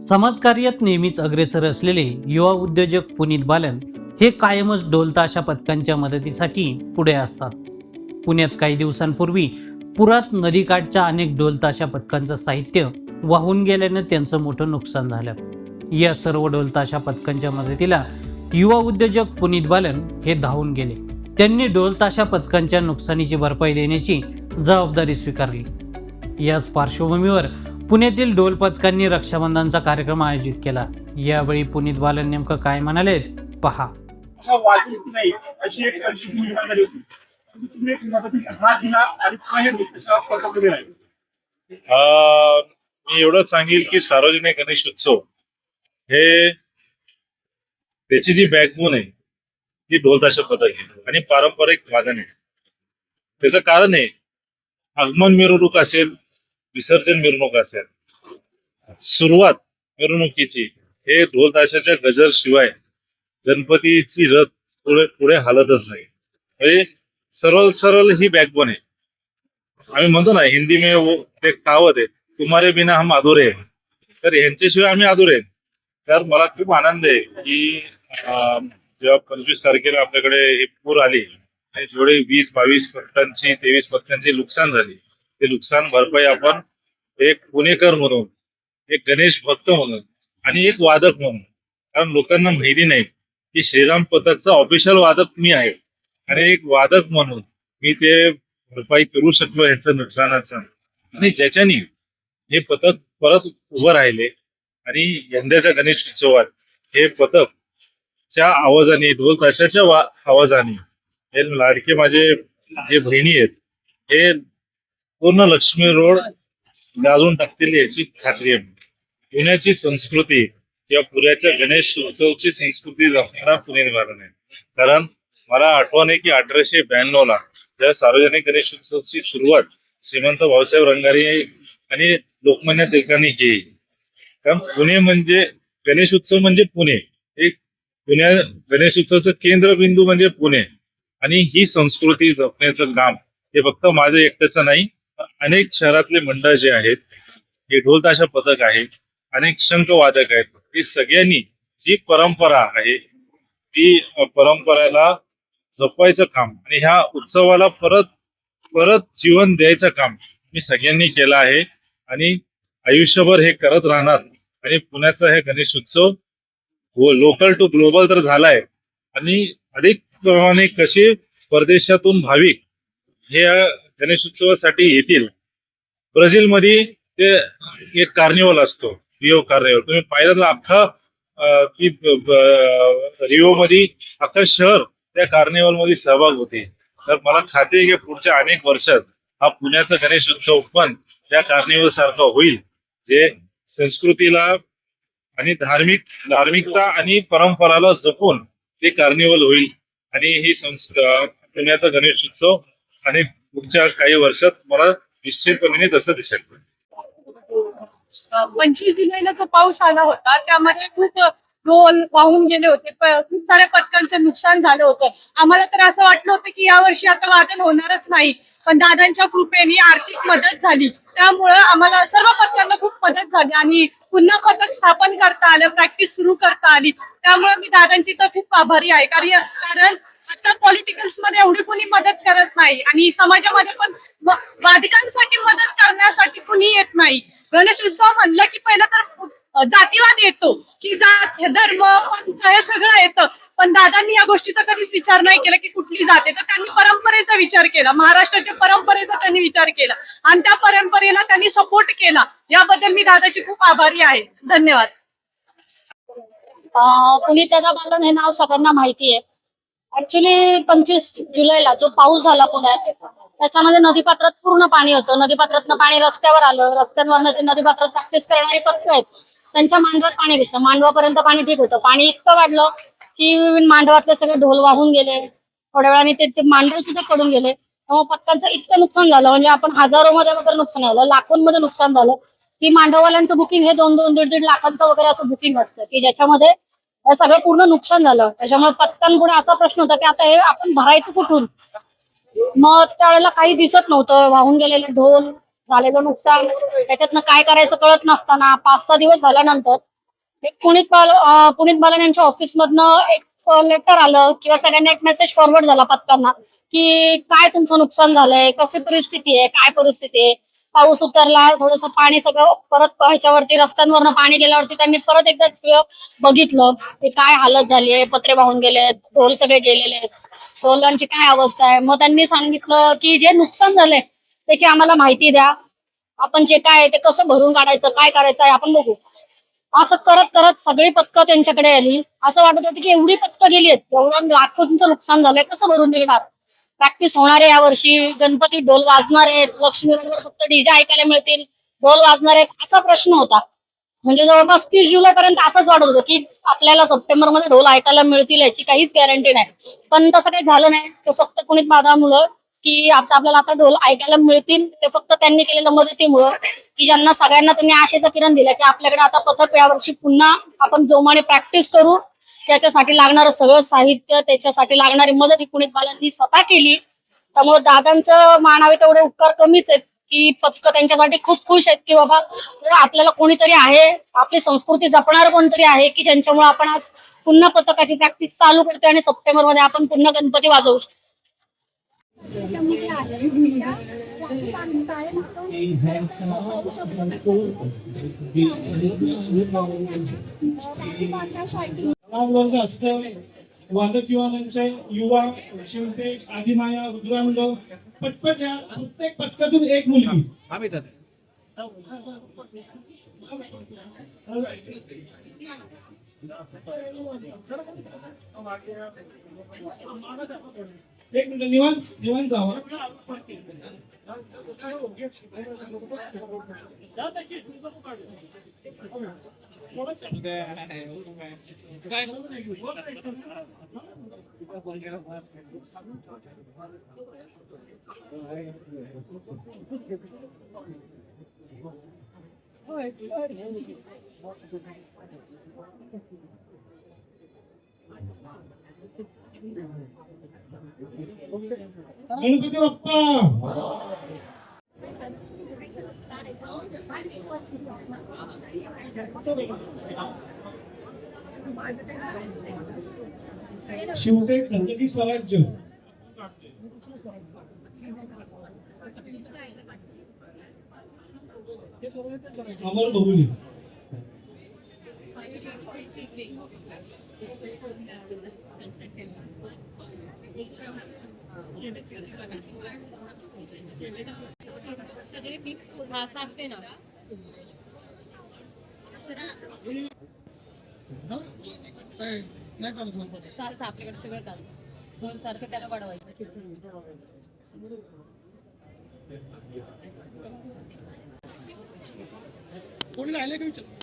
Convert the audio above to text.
समाजकार्यात नेहमीच अग्रेसर असलेले युवा उद्योजक पुनीत बालन हे कायमच ढोलताशा पथकांच्या मदतीसाठी पुढे असतात. पुण्यात काही दिवसांपूर्वी पुरात नदीकाठच्या अनेक ढोलताशा पथकांचं साहित्य वाहून गेल्यानं त्यांचं मोठं नुकसान झालं. या सर्व ढोलताशा पथकांच्या मदतीला युवा उद्योजक पुनीत बालन हे धावून गेले. त्यांनी ढोलताशा पथकांच्या नुकसानीची भरपाई देण्याची जबाबदारी स्वीकारली. याच पार्श्वभूमीवर पुण्यातील ढोल पथकांनी रक्षाबंधनचा कार्यक्रम आयोजित केला. यावेळी पुनीत बालन नेमकं काय म्हणाले पहा. हा वाचत नाही अशी एक त्यांची भूमिका झाली होती. तुम्ही एक मदतीचा हात दिला आणि बाहेर कशा प्रकारे राहिले अं, मी एवढंच सांगेल की सार्वजनिक गणेश उत्सव हे त्याची जी बॅकबोन आहे ती ढोलताशा पथक आहे आणि पारंपरिक वादन आहे. त्याचं कारण आहे आगमन मिरवणूक असेल विसर्जन मिरवणूक असेल. सुरुवात मिरवणुकीची. हे ढोल ताशाच्या गजर शिवाय गणपतीची रथ पुढे पुढे हालतच नाही. म्हणजे सरळ सरळ ही बॅकबोन आहे. आम्ही म्हणतो ना हिंदी मे वो ते कावत आहे. तुम्हारे बिना हम अधुरे आहे तर यांच्याशिवाय आम्ही अधुरे तर मला खूप आनंद आहे की जेव्हा पंचवीस तारखेला आपल्याकडे हे पूर आली आणि जेवढे वीस बावीस पत्त्यांची तेवीस पत्त्यांची नुकसान झाली. ते नुकसान भरपाई आपण एक पुणेकर म्हणून एक गणेश भक्त म्हणून आणि एक वादक म्हणून. कारण लोकांना माहिती नाही की श्रीराम पथकचा ऑफिशियल वादक मी आहे. आणि एक वादक म्हणून मी ते भरपाई करू शकलो यांचं नुकसानाचं. आणि ज्याच्यानी हे पथक परत उभं राहिले आणि यंदाच्या गणेश उत्सवात हे पथक च्या आवाजाने ढोल ताशाच्या वा आवाजाने हे लाडके माझे जे बहिणी आहेत हे पूर्ण लक्ष्मी रोड गाजून टाकतील याची खात्री आहे. पुण्याची संस्कृती किंवा पुण्याच्या गणेश उत्सवची संस्कृती जपणारा पुणे भारत आहे. कारण मला आठवण आहे की अठराशे ब्याण्णव ला जेव्हा सार्वजनिक गणेशोत्सवाची सुरुवात श्रीमंत भाऊसाहेब रंगारी आणि लोकमान्य टिळकांनी केली. कारण पुणे म्हणजे गणेश उत्सव म्हणजे पुणे. एक पुण्या गणेश उत्सवाचं केंद्रबिंदू म्हणजे पुणे. आणि ही संस्कृती जपण्याचं काम हे फक्त माझं एकट्याचं नाही अनेक शहरातले मंडळ जे आहेत हे ढोलताशा पथक आहे अनेक शंख वादक आहेत. हे सगळ्यांनी जी परंपरा आहे ती परंपरेला जपवायचं काम आणि ह्या उत्सवाला परत परत जीवन द्यायचं काम मी सगळ्यांनी केलं आहे आणि आयुष्यभर हे करत राहणार आणि पुण्याचा हे गणेश उत्सव लोकल टू ग्लोबल तर झालाय आणि अधिक प्रमाणे कसे परदेशातून भाविक हे गणेशोत्सवासाठी गणेश उत्सवासाठी येतील. ब्राझीलमध्ये ते एक कार्निवल असतो रिओ कार्निवल तुम्ही पाहिलं अख्खा ती रिओ मध्ये अख्खा शहर त्या कार्निवलमध्ये सहभाग होते. तर मला खात्री आहे की पुढच्या अनेक वर्षात हा पुण्याचा गणेश उत्सव पण त्या कार्निवल सारखा होईल जे संस्कृतीला आणि धार्मिक धार्मिकता आणि परंपराला जपून ते कार्निवल होईल. आणि ही संस्क पुण्याचा गणेश उत्सव आणि पुढच्या काही वर्षात मला निश्चितपणे तसं दिसेल. पंचवीस जुलैला जो पाऊस आला होता त्यामध्ये खूप ढोल वाहून गेले होते. खूप साऱ्या पटकांचं नुकसान झालं होतं. आम्हाला तर असं वाटलं होतं की यावर्षी आता वादन होणारच नाही. पण दादांच्या कृपेने आर्थिक मदत झाली. त्यामुळं आम्हाला सर्व पथकांना खूप मदत झाली आणि पुन्हा पथक स्थापन करता आलं प्रॅक्टिस सुरू करता आली. त्यामुळे मी दादांची तर खूप आभारी आहे. कारण कारण आता पॉलिटिकल्समध्ये एवढी कोणी मदत करत नाही. आणि समाजामध्ये पण व- वादकांसाठी मदत करण्यासाठी कुणी येत नाही. गणेश उत्सव म्हणलं की पहिलं तर जातीवाद येतो. की जात धर्म पंथ हे सगळं येतं. पण दादांनी या गोष्टीचा कधीच विचार नाही केला की कुठली जाते तर त्यांनी परंपरेचा विचार केला. महाराष्ट्राच्या परंपरेचा त्यांनी विचार केला. आणि त्या परंपरेला त्यांनी सपोर्ट केला. याबद्दल मी दादाची खूप आभारी आहे. धन्यवाद. अं, पुनीत दादा बालन हे नाव सगळ्यांना माहिती आहे. ऍक्च्युली पंचवीस जुलैला जो पाऊस झाला पुण्यात त्याच्यामध्ये नदीपात्रात पूर्ण पाणी होतं. नदीपात्रातनं पाणी रस्त्यावर आलं. रस्त्यांवर जे नदीपात्रात प्रॅक्टिस करणारे पथक आहेत त्यांच्या मांडवात पाणी घुसलं मांडवापर्यंत पाणी ठीक होतं. पाणी इतकं वाढलं की मांडवातले सगळे ढोल वाहून गेले. थोड्या वेळाने ते मांडव सुद्धा पडून गेले. त्यामुळे पथकांचं इतकं नुकसान झालं. म्हणजे आपण हजारो मध्ये वगैरे नुकसान झालं. लाखोंमध्ये नुकसान झालं. की मांडववाल्यांचं बुकिंग हे दोन दोन दीड दीड लाखांचं वगैरे असं बुकिंग असतं. की ज्याच्यामध्ये सगळं पूर्ण नुकसान झालं. त्याच्यामुळे पत्त्यांपुढे असा प्रश्न होता की आता हे आपण भरायचं कुठून? मग त्यावेळेला काही दिसत नव्हतं. वाहून गेलेले ढोल झालेलं नुकसान. त्याच्यातनं काय करायचं कळत नसताना पाच सहा दिवस झाल्यानंतर एक पुनीत बाल अं, पुनीत बालन यांच्या ऑफिस मधनं एक लेटर आलं किंवा सगळ्यांना एक मेसेज फॉरवर्ड झाला पत्त्यांना की काय तुमचं नुकसान झालंय? कशी परिस्थिती आहे? काय परिस्थिती आहे? पाऊस उतरला थोडस पाणी सगळं परत ह्याच्यावरती रस्त्यांवरनं पाणी गेल्यावरती त्यांनी परत एकदा बघितलं ते काय हालत झाली आहे पत्रे वाहून गेले ढोल सगळे गेलेले आहेत. ढोलांची काय अवस्था आहे? मग त्यांनी सांगितलं की जे नुकसान झालंय त्याची आम्हाला माहिती द्या. आपण जे काय आहे ते कसं भरून काढायचं काय करायचं आहे आपण बघू. असं करत करत सगळी पथकं त्यांच्याकडे आली. असं वाटत होतं की एवढी पथकं गेली आहेत एवढं लाखोंचं नुकसान झालंय कसं भरून निघणार? प्रॅक्टिस होणार आहे यावर्षी. गणपती ढोल वाजणार आहेत. लक्ष्मीबरोबर फक्त डीजे ऐकायला मिळतील. ढोल वाजणार आहेत. असा प्रश्न होता. म्हणजे जवळपास तीस जुलै पर्यंत असंच वाटत होतं की आपल्याला सप्टेंबरमध्ये ढोल ऐकायला मिळतील याची काहीच गॅरंटी नाही. पण तसं काही झालं नाही. ते फक्त कुणीत मुलं की आता आपल्याला आता ढोल ऐकायला मिळतील. ते फक्त त्यांनी केलेल्या मदतीमुळं की ज्यांना सगळ्यांना त्यांनी आशेचा किरण दिलं की आपल्याकडे आता पथक यावर्षी पुन्हा आपण जोमाने प्रॅक्टिस करू. त्याच्यासाठी लागणारं सगळं साहित्य त्याच्यासाठी लागणारी मदत ही पुणित बालांनी स्वतः केली. त्यामुळे दादांचं मानावे तेवढे उपकार कमीच आहेत की पथक त्यांच्यासाठी खूप खुश आहेत की बाबा हो, आपल्याला कोणीतरी आहे आपली संस्कृती जपणार कोणतरी आहे की ज्यांच्यामुळे आपण आज पुन्हा पथकाची प्रॅक्टिस चालू करतोय आणि सप्टेंबरमध्ये आपण पुन्हा गणपती वाजवू शकतो. वर्ग असतं. वादक युवानांचे युवा शिवते आदिमाया रुद्रांग पटपट या प्रत्येक पथकातून एक मुलगी. एक मिनिट निवांत निवांत जावं गणपती बाप्पा शिवते झालं की स्वराज्य. अमर बघून नाही चालत नाही. चालतं आपल्याकडे सगळं चालतं दोन सारखं त्याला वाढवायचं कोणी राहिले का विचार?